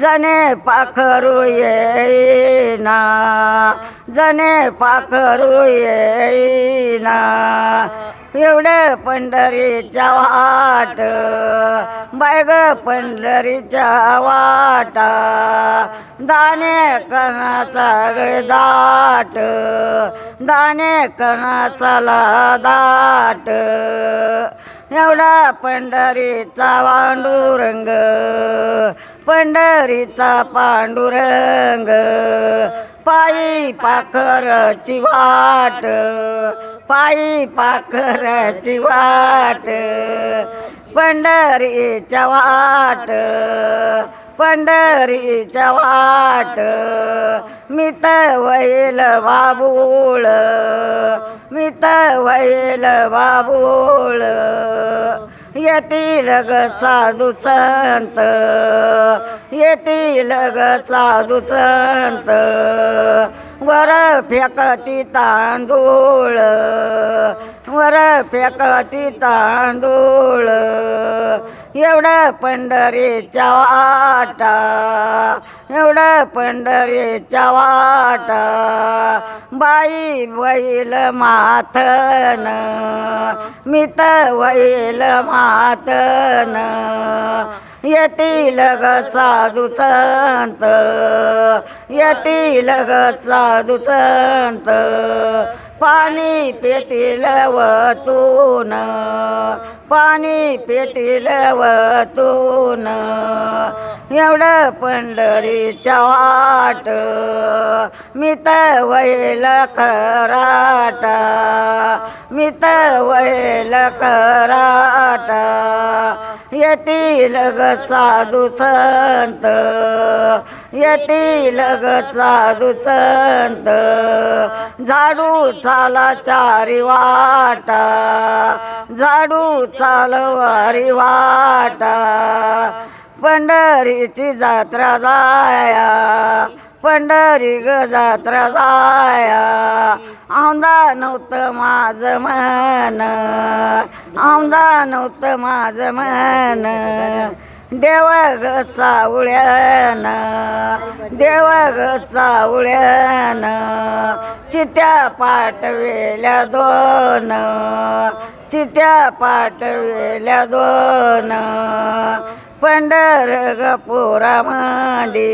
जने पाखरू येईना जने पाखरू येईना एवढे पंढरीच्या वाट बायग पंढरीच्या वाटा दाणे कणाचा दाट दाणे कणाचा दाट. एवढा पंढरीचा वांडुरंग पंढरीचा पांडुरंग. पायी पाखरची वाट पायी पाखरची वाट. पंढरीच्या वाट पंढरीच्या वाट. मी वैल बाबूळ मी वैल बाबूळ येतील ग साधू संत येतील ग साधू संत वर फेकती तांदूळ वर फेकती तांदूळ एवढं पंढरीच्या वाटा एवढं पंढरीच्या वाटा. बाई वैल माथन मित वैल माथन. येतील ग साधू संत येतील ग साधू संत. पाणी पेतील वतून पाणी पेतील वतून. एवढं पंढरीच्या वाट. मी तर वैल खराटा. मी तर वैल खराटा. येतील ग साधू संत. येतील ग साधू संत. झाडू चाला चारी वाटा झाडू चालवारी वाटा. पंढरीची जात्रा जाया. पंढरी ग जात्रा जाया. आमदा नव्हतं माझं मन. औंदा नव्हतं माझं मन. देव ग चावळ्यान. देव ग चावळ्यान. चिट्या पाठवेल्या दोन. चिट्या पाठवेल्या दोन. पंढर ग पोरामध्ये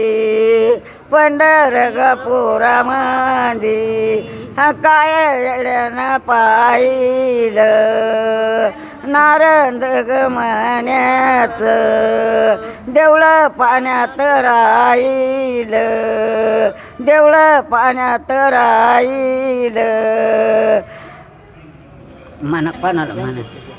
पंढर ग पोरामध्ये काय येड्यानं पाहिलं? नारंद ग देवळं पाण्यात राहील. देवळं पाण्यात राहील. मन कोणाला म्हणायचं